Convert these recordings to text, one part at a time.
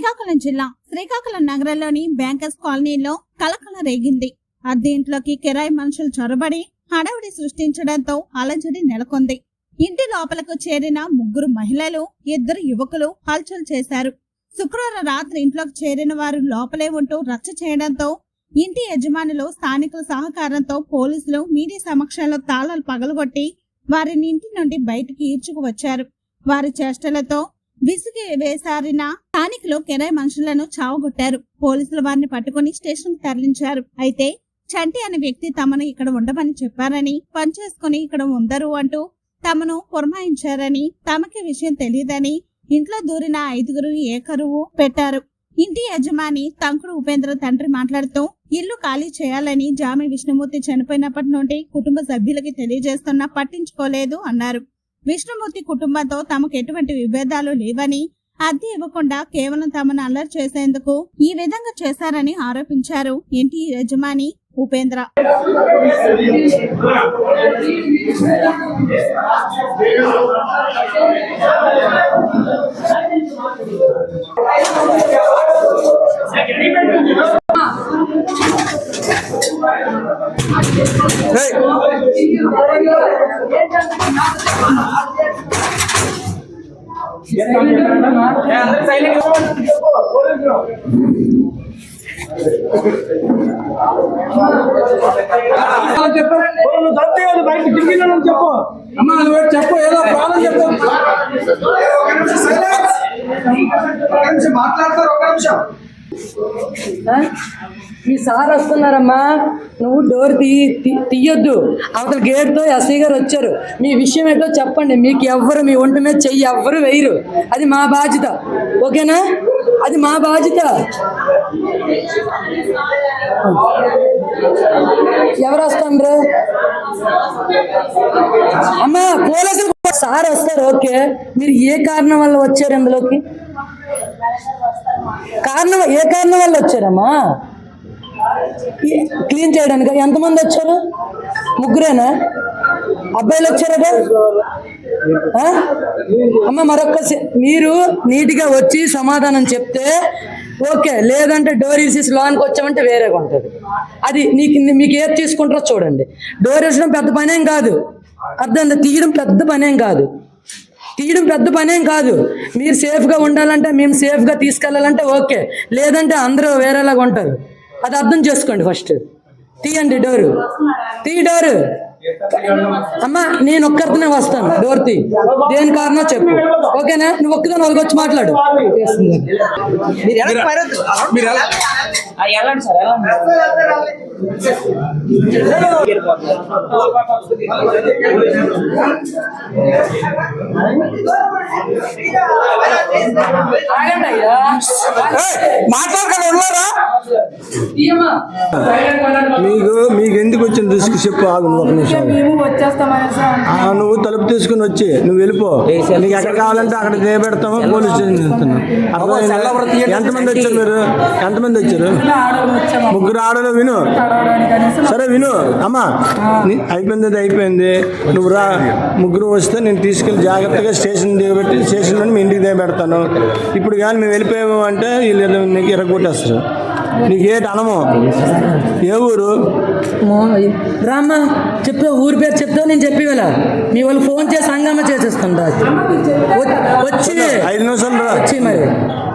శ్రీకాకుళం జిల్లా శ్రీకాకుళం నగరంలోని బ్యాంకర్స్ కాలనీలో కలకల రేగింది. అద్దె ఇంట్లోకి కిరాయి మనుషులు చొరబడి హడావుడి సృష్టించడంతో అలజడి నెలకొంది. ఇంటి లోపలకు చేరిన ముగ్గురు మహిళలు ఇద్దరు యువకులు హల్చల్ చేశారు. శుక్రవారం రాత్రి ఇంట్లోకి చేరిన వారు లోపలే ఉంటూ రచ్చ చేయడంతో ఇంటి యజమానులు స్థానికుల సహకారంతో పోలీసులు మీడియా సమక్షంలో తాళాలు పగలగొట్టి వారిని ఇంటి నుండి బయటికి ఈడ్చుకు వచ్చారు వారి చేష్టలతో విసుగు వేసారిన స్థానికులు కెరాయి మనుషులను చావగొట్టారు. పోలీసులు వారిని పట్టుకుని స్టేషన్ తరలించారు. అయితే చంటి అనే వ్యక్తి తమను ఇక్కడ ఉండమని చెప్పారని పనిచేసుకుని ఇక్కడ ఉందరు అంటూ తమను పురమాయించారని తమకి విషయం తెలియదని ఇంట్లో దూరిన ఐదుగురు ఏకరువు పెట్టారు. ఇంటి యజమాని తంకుడు ఉపేంద్ర తండ్రి మాట్లాడుతూ ఇల్లు ఖాళీ చేయాలని జామి విష్ణుమూర్తి చనిపోయినప్పటి నుండి కుటుంబ సభ్యులకి తెలియజేస్తున్నా పట్టించుకోలేదు అన్నారు. విష్ణుమూర్తి కుటుంబంతో తమకు ఎటువంటి విభేదాలు లేవని అద్దె ఇవ్వకుండా కేవలం తమను అల్లరి చేసేందుకు ఈ విధంగా చేశారని ఆరోపించారు ఇంటి యజమాని ఉపేంద్ర. చెప్పు నువ్వు తప్పు బయట తిరిగినానని చెప్పు అమ్మా నువ్వు చెప్పు ఏదో ప్రాబ్లం చెప్పు ఒక నిమిషం మాట్లాడతారు ఒక నిమిషం. మీ సార్ వస్తున్నారమ్మా. నువ్వు డోర్ తీ తీ- తీయొద్దు. అవతల గేట్తో ఎస్ఐ గారు వచ్చారు. మీ విషయం ఏంటో చెప్పండి. మీకు ఎవ్వరు మీ ఒంటి మీద చెయ్యి ఎవ్వరు వేయరు. అది మా బాధ్యత. ఓకేనా? అది మా బాధ్యత. ఎవరు వస్తుండ్రు? అమ్మా పోలీసులు సార్ వస్తారు. ఓకే. మీరు ఏ కారణం వల్ల వచ్చారు ఇందులోకి? కారణం ఏ కారణం వల్ల వచ్చారమ్మా? క్లీన్ చేయడానికి? ఎంతమంది వచ్చారు? ముగ్గురేనా? అబ్బాయిలు వచ్చారా అమ్మ మరొక్క మీరు నీట్గా వచ్చి సమాధానం చెప్తే ఓకే లేదంటే డోర్ లోనికి వచ్చామంటే వేరేగా ఉంటుంది. అది నీకు మీకు ఏది తీసుకుంటారో చూడండి. డోర్ వేసడం పెద్ద పనేం కాదు. అర్థం తీయడం పెద్ద పనేం కాదు. తీయడం పెద్ద పనేం కాదు. మీరు సేఫ్గా ఉండాలంటే మేము సేఫ్గా తీసుకెళ్ళాలంటే ఓకే. లేదంటే అందరూ వేరేలాగా ఉంటారు. అది అర్థం చేసుకోండి ఫస్ట్. తీయండి డోరు. తీ డోరు. అమ్మా నేను ఒక్కరితోనే వస్తాను. డోర్ తీ దేని కారణం చెప్పు. ఓకేనా? నువ్వు ఒక్కదాని వాళ్ళకి వచ్చి మాట్లాడు. మీరు ఎలా వెళ్ళండి సార్ వెళ్ళండి మీకు మీకు ఎందుకు వచ్చిన రిస్క్? చెప్పు ఆగు నువ్వు ఒక నిమిషం నువ్వు తలుపు తీసుకుని వచ్చి నువ్వు వెళ్ళిపో. నీకు ఎక్కడ కావాలంటే అక్కడ దిగబెడతాము పోలీస్ స్టేషన్? ఎంతమంది వచ్చారు మీరు? ఎంతమంది వచ్చారు? ముగ్గురు ఆడలో విను. సరే విను. అమ్మా అయిపోయింది అది అయిపోయింది. నువ్వు రా. ముగ్గురు వస్తే నేను తీసుకెళ్ళి జాగ్రత్తగా స్టేషన్ దిగబెట్టి స్టేషన్ నుండి మీ ఇంటికి దిగబెడతాను ఇప్పుడు కానీ మేము వెళ్ళిపోయాము అంటే వీళ్ళు నీకు ఎరగొట్టేస్తారు నీకు ఏంటి అనము? ఏ ఊరు? రామ్మా చెప్తా ఊరి పేరు చెప్తా నేను చెప్పి వెళ్ళ మీ వాళ్ళు ఫోన్ చేసి హంగామా చేసేస్తుంటా వచ్చి ఐదు నిమిషాలు రా. వచ్చి మరి.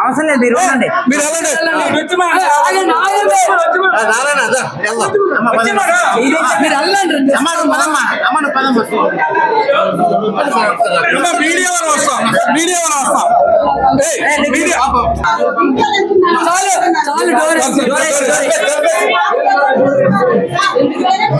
అవసరం లేదు మీరు ఉండండి. మీరు వెళ్ళండి మీరు మీడియా వస్తాం మీడియా వస్తాం చాలు చాలు. డోర్ డోర్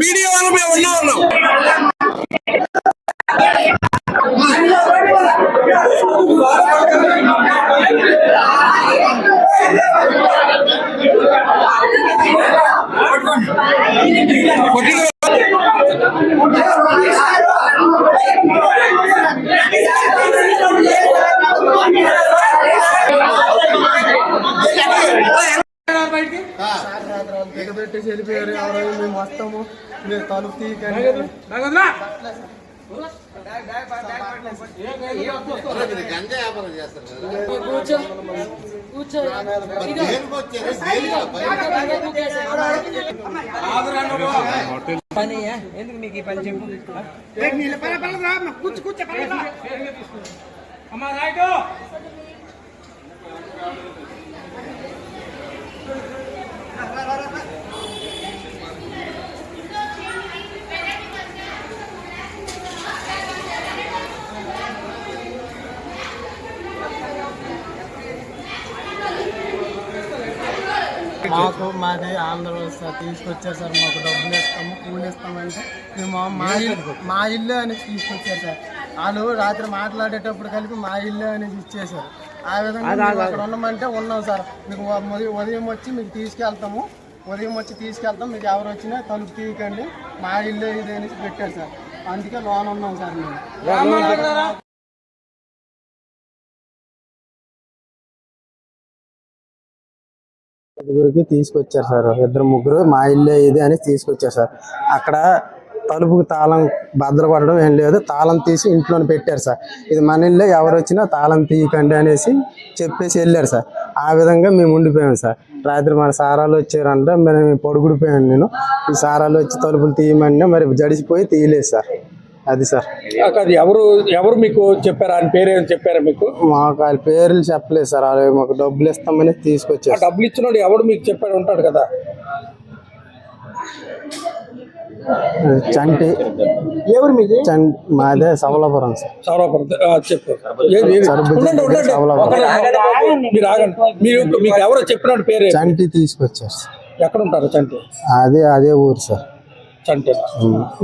మీడియా వాళ్ళు మేము ఉన్నా ఉన్నాం పెట్టేసి వెళ్ళిపోయారు ఎవరైనా మేము వస్తాము మీరు తలుపు తీయకండి పని ఎందుకు మీకు ఈ పని చెప్పు మాకు మాది ఆంధ్ర సార్ తీసుకొచ్చారు సార్ మాకు డబ్బులు ఇస్తాము కూలి ఇస్తామంటే మేము మా ఇల్లు మా ఇల్లు అనేది తీసుకొచ్చారు సార్. వాళ్ళు రాత్రి మాట్లాడేటప్పుడు కలిపి మా ఇల్లు అనేది ఇచ్చేసారు ఆ విధంగా అక్కడ ఉన్నామంటే ఉన్నాం సార్. మీకు ఉదయం- ఉదయం వచ్చి మీకు తీసుకెళ్తాము. ఉదయం వచ్చి తీసుకెళ్తాం. మీకు ఎవరు వచ్చినా తలుపు తీయకండి. మా ఇల్లు ఇది అనేసి పెట్టారు సార్. అందుకే లోన్ ఉన్నాం సార్ మేము. తీసుకొచ్చారు సార్. ఇద్దరు ముగ్గురు మా ఇల్లే ఇది అని తీసుకొచ్చారు సార్. అక్కడ తలుపుకి తాళం భద్రపడడం ఏం లేదు. తాళం తీసి ఇంట్లోనే పెట్టారు సార్. ఇది మన ఇల్లే ఎవరు వచ్చినా తాళం తీయకండి అనేసి చెప్పేసి వెళ్ళారు సార్. ఆ విధంగా మేము ఉండిపోయాం సార్. రాత్రి మన సారాలు వచ్చారంటే మరి మేము పొడుగుడిపోయాను నేను. ఈ సారాలు వచ్చి తలుపులు తీయమంటే మరి జడిసిపోయి తీయలేదు సార్. అది సార్. అది ఎవరు ఎవరు మీకు చెప్పారా? ఆయన పేరు ఏం చెప్పారా మీకు? మాకు వాళ్ళ పేర్లు చెప్పలేదు సార్. వాళ్ళు మాకు డబ్బులు ఇస్తామని తీసుకొచ్చారు డబ్బులు ఇచ్చినోడు ఎవడు మీకు చెప్పాడు? ఉంటాడు కదా. చంటి. ఎవరు మీది? చంటి మాదే సవలాపురం సార్. సౌరభం చెప్పు. మీరు ఆగండి. మీరు మీకు ఎవరో చెప్పినట్టు పేరు? చంటి తీసుకొచ్చారు సార్. ఎక్కడ ఉంటారు చంటి? అదే అదే ఊరు సార్. చంటి.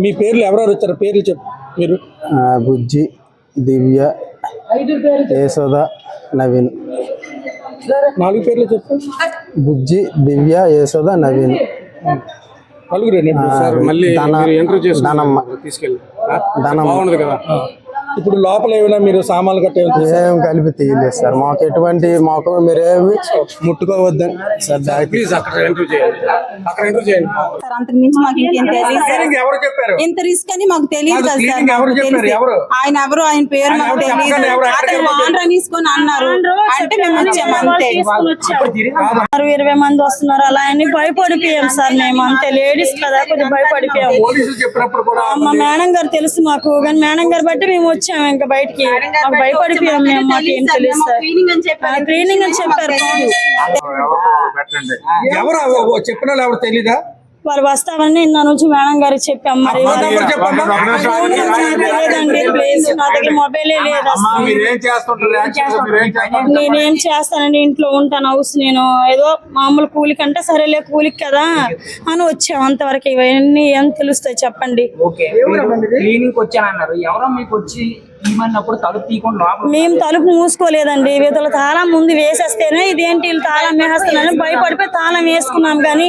మీ పేర్లు ఎవరెవరు వచ్చారు పేర్లు చెప్పు. మీరు? బుజ్జి దివ్య యశోద నవీన్. నాలుగు పేర్లు చెప్పు. బుజ్జి దివ్య యశోద నవీన్. నలుగురు ఆ, ధన- ధనమ్మ తీసుకెళ్ళి. ధనమ్మ కదా. ఇప్పుడు లోపల ఏమైనా మీరు సామాన్లు గట్ట తీసారా? ఏం కలిపి తీయలేదు సార్. మాకు ఎటువంటి మాకు మీరేమి ముట్టుకోవద్దని సార్ ప్లీజ్ అక్కడ ఎంటర్ చేయండి. అక్కడ ఎంటర్ చేయండి. సార్ అంతకు మించి మాకు ఇంకేం తెలియదు ఎవరు చెప్పారు? ఇంత రిస్క్ అని మాకు తెలియదు కాదు, సార్. ఎవరు చెప్పారు? ఆయన ఎవరు ఆయన పేరు మాకు తెలియదు. అతను తీసుకొని అన్నారు. అంటే మేము వచ్చాము అంతే. ఇరవై మంది వస్తున్నారు. అలా అని భయపడిపోయాం సార్ మేము. అంతే లేడీస్ కదా కొంచెం భయపడిపోయాం. పోలీసులు చెప్పినప్పుడు కూడా మా మేడం గారు తెలుసు మాకు కానీ మేడం గారు బట్టి మేము వచ్చాము ఇంకా బయటికి. మాకు భయపడిపోయాం మేము మాకు ఏం తెలియదు సార్. క్లీనింగ్ అని చెప్పారు. క్లీనింగ్ అని చెప్పారు ఎవరు చెప్పిన వాళ్ళు ఎవరు తెలీదా వాళ్ళు వస్తామని నా నుంచి మేడం గారికి చెప్పాం. మరి ప్లీజ్ నా దగ్గర మొబైలే లేదు నేనేం చేస్తానండి? ఇంట్లో ఉంటాను హౌస్ నేను ఏదో మామూలు కూలికి అంటే సరేలే కూలికి కదా అని వచ్చాం అంతవరకు. ఇవన్నీ ఏం తెలుస్తాయి చెప్పండి? ఓకే. క్లీనింగ్ వచ్చానన్నారు. ఎవరో మీకు వచ్చి మేము తలుపు మూసుకోలేదండి. వీళ్ళ తాళం ముందు వేసేస్తేనే ఇదేంటి వీళ్ళు తాళం వేసేస్తున్నారని భయపడిపోయి తాళం వేసుకున్నాం కానీ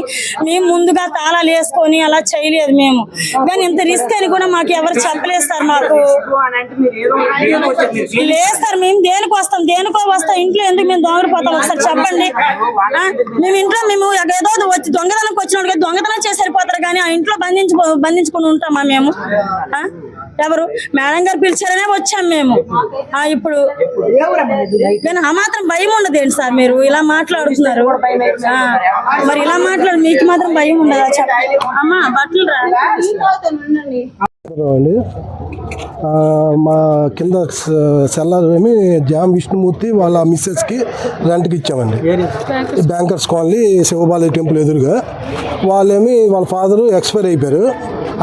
మేము ముందుగా తాళాలు వేసుకొని అలా చేయలేదు మేము. కానీ ఇంత రిస్క్ అని కూడా మాకు ఎవరు చెప్పలేదు సార్ మాకు. లేస్తారు లేదు సార్ మేము దేనికి వస్తాం? దేనికో వస్తాం? ఇంట్లో ఎందుకు మేము దొంగలిపోతాం ఒకసారి చెప్పండి. మేము ఇంట్లో మేము ఏదో వచ్చి దొంగతనం వచ్చినప్పుడు దొంగతనం చేసరిపోతారు కానీ ఆ ఇంట్లో బంధించి బంధించుకొని ఉంటామా మేము? ఎవరు? మేడం గారు పిలిచారనే వచ్చాం మేము. ఆ ఇప్పుడు కానీ ఆ మాత్రం భయం ఉండదు ఏంటి సార్ మీరు? ఇలా మాట్లాడుతున్నారు. మరి ఇలా మాట్లాడు మీకు మాత్రం భయం ఉండదా? చెప్పండి అమ్మా బట్టలు రా. అండి. ఆ, మా కింద సెల్లార్ ఏమి జామ్ విష్ణుమూర్తి వాళ్ళ మిస్సెస్కి రెంట్కి ఇచ్చామండి. బ్యాంకర్స్. కాలనీ శివబాలయ టెంపుల్ ఎదురుగా. వాళ్ళేమి వాళ్ళ ఫాదరు ఎక్స్పైర్ అయిపోయారు.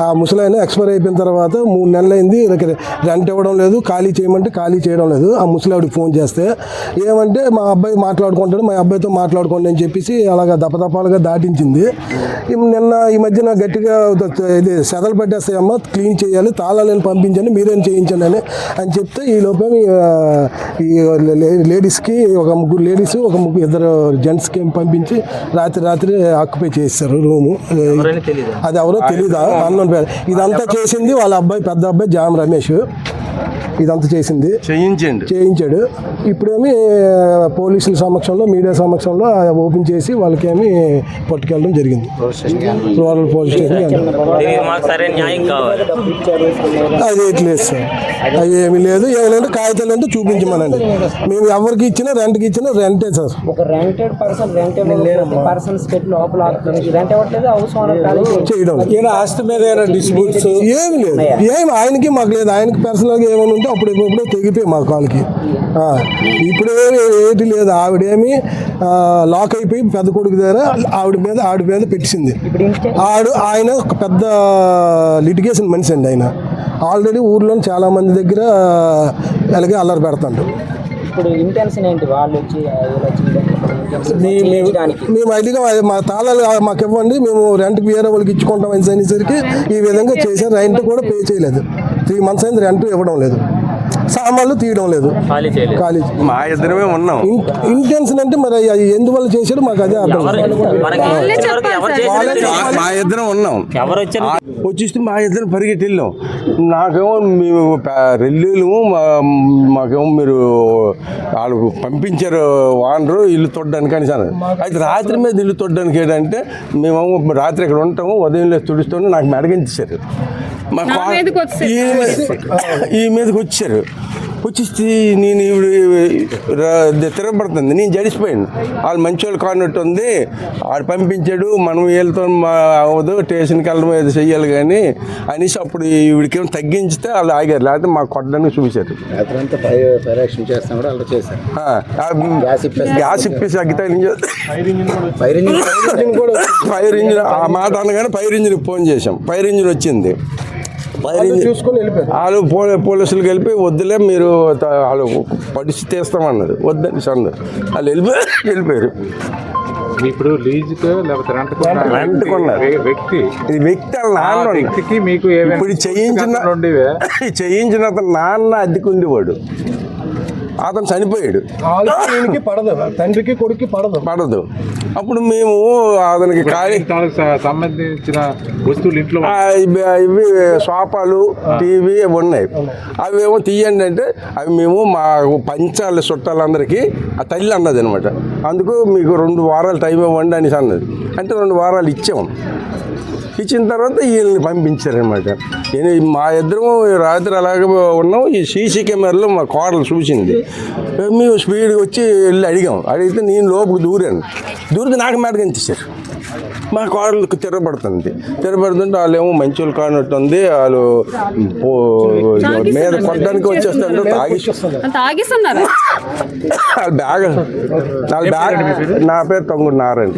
ఆ ముసలాయన ఎక్స్పైర్ అయిపోయిన తర్వాత మూడు నెలలు అయింది వీళ్ళకి రెంట్ ఇవ్వడం లేదు ఖాళీ చేయమంటే ఖాళీ చేయడం లేదు. ఆ ముసలావిడికి ఫోన్ చేస్తే ఏమంటే మా అబ్బాయి మాట్లాడుకుంటాడు మా అబ్బాయితో మాట్లాడుకోండి అని చెప్పేసి అలాగా దపదపాలుగా దాటించింది. నిన్న ఈ మధ్యన గట్టిగా ఇది సెదలు పెట్టేస్తాయమ్మా క్లీన్ చేయాలి తాళాలను పంపించండి మీరేం చేయించండి అని అని చెప్తే ఈ లోపే ఈ లేడీస్కి ఒక ముగ్గురు లేడీస్ ఒక ముగ్గురు ఇద్దరు జెంట్స్కి పంపించి రాత్రి రాత్రి ఆక్యుపై చేస్తారు రూము. అది ఎవరో తెలీదా? అన్న ఇదంతా చేసింది వాళ్ళ అబ్బాయి పెద్ద అబ్బాయి జామ్ రమేష్. ఇదంతా చేసింది. చేయించండి. చేయించాడు. ఇప్పుడేమి పోలీసుల సమక్షంలో మీడియా సమక్షంలో ఓపెన్ చేసి వాళ్ళకేమి పట్టుకెళ్ళడం జరిగింది. రూరల్ పోలీస్ స్టేషన్ అది ఎట్లేదు సార్. అది ఏమీ లేదు. ఏమైనా కాగితాలు అంటే చూపించమనండి. మేము ఎవరికి ఇచ్చినా రెంట్కి ఇచ్చినా రెంటే సార్. ఒక రెంటెడ్ పర్సన్ రెంటెడ్ పర్సన్స్ పెట్టి లోపల రెంట్ ఇవ్వట్లేదు హౌస్ ఓనర్ చేయడం లేదు. ఆస్తి మీద డిస్ప్యూట్స్ ఏమి లేదు. ఏమి ఆయనకి మాకు లేదు. ఆయనకి పర్సనల్గా ఏమైనా ఉంటే అప్పుడు ఎప్పుడో తెగిపోయి మా కాల్కి. ఇప్పుడు ఏటి లేదు. ఆవిడేమి లాక్ అయిపోయి పెద్ద కొడుకు దగ్గర ఆవిడ మీద ఆవిడ మీద పెట్టింది. ఆడు ఆయన ఒక పెద్ద లిటిగేషన్ మనిషి అండి ఆయన. ఆల్రెడీ ఊర్లో చాలా మంది దగ్గర అలాగే అల్లరి పెడతాడు. ఇప్పుడు ఇంటెన్షన్ ఏంటి? వాళ్ళు వచ్చి ఇలా చేయడానికి మేము అదిగా మా తాళాలు మాకు ఇవ్వండి. మేము రెంట్కి వేరే వాళ్ళకి ఇచ్చుకుంటాం అని అనేసరికి ఈ విధంగా చేశారు. రెంట్ కూడా పే చేయలేదు. త్రీ మంత్స్ అయింది రెంట్ ఇవ్వడం లేదు. సామాన్లు తీయడం లేదు. ఖాళీ మా ఇద్దరమే ఉన్నాం. ఇంటెన్షన్ అంటే మరి అది ఎందువల్ల చేశాడు మాకు అదే అర్థం. మా ఇద్దరం ఉన్నాం. ఎవరు వచ్చారు? వచ్చేస్తే మా ఇద్దరు పరిగెట్టి వెళ్ళాం నాకేమో మేము రెల్లీలు మాకేమో మీరు వాళ్ళు పంపించారు వానరు ఇల్లు తొట్టడానికి అని అన్నారు అయితే రాత్రి మీద ఇల్లు తొట్టడానికి ఏంటంటే మేమేమో రాత్రి ఇక్కడ ఉంటాము ఉదయం లేసి తుడుస్తాము నాకు మెడగించేశారు మా ఈ మీదకి వచ్చారు. వచ్చేసి నేను ర- తిరగబడుతుంది. నేను జడిసిపోయాను. వాళ్ళు మంచి వాళ్ళు కానట్టు ఉంది. ఆడు పంపించాడు. మనం వీళ్ళతో మా అవ్వదు స్టేషన్కి వెళ్ళడం ఏదో చెయ్యాలి కానీ అనేసి అప్పుడు ఈవిడికేమో తగ్గించితే వాళ్ళు ఆగారు. లేకపోతే మాకు కొట్టడానికి చూపించారు. గ్యాస్ ఇప్పేసి అగ్గితే ఫైర్ ఇంజిన్ కూడా ఫైర్ ఇంజిన్ ఆ మాట అనగానే ఫైర్ ఇంజిన్ ఫోన్ చేసాం ఫైర్ ఇంజిన్ వచ్చింది. వాళ్ళు పో పోలీసులు కలిపి వద్దులే మీరు వాళ్ళు పడిచి తీస్తామన్నారు వద్దని అన్నారు వాళ్ళు వెళ్ళిపోయి వెళ్ళిపోయారు. ఇప్పుడు లీజుకు లేకపోతే కొన్నారు. వ్యక్తి ఇది వ్యక్తి నాన్న వ్యక్తికి మీకు ఏమైనా ఇప్పుడు చేయించిన? చేయించిన అతను నాన్న అద్దెకు ఉండేవాడు. అతను చనిపోయాడు. పడదు తండ్రికి కొడుక్కి పడదు. పడదు. అప్పుడు మేము అతనికి ఖాళీ సంబంధించిన వస్తువులు ఇంట్లో ఇవి సోఫాలు టీవీ ఉన్నాయి. అవి ఏమో తీయండి అంటే అవి మేము మా పంచాల చుట్టాలందరికీ ఆ తల్లి అన్నది అనమాట అందుకు మీకు రెండు వారాలు టైం ఇవ్వండి అనేసి అన్నది. అంటే రెండు వారాలు ఇచ్చాం ఇచ్చిన తర్వాత వీళ్ళని పంపించారనమాట మా ఇద్దరం రాత్రి అలాగే ఉన్నాం ఈ సీసీ కెమెరాలో మా కోడలు చూసింది. మేము స్పీడ్గా వచ్చి వెళ్ళి అడిగాం. అడిగితే నేను లోపలికి దూరాను. దూరితే నాకు మాట కనిపించారు మా కోడలకు తిరగబడుతుంది. తిరగబడుతుంటే వాళ్ళు ఏమో మంచి వాళ్ళు కానట్టు ఉంది వాళ్ళు మీద కొట్టడానికి వచ్చేస్తారు తాగి తాగిస్తున్నారు. వాళ్ళ బ్యాగ్ వాళ్ళ బ్యాగ్ నా పేరు తొంగుడు నారాయణ.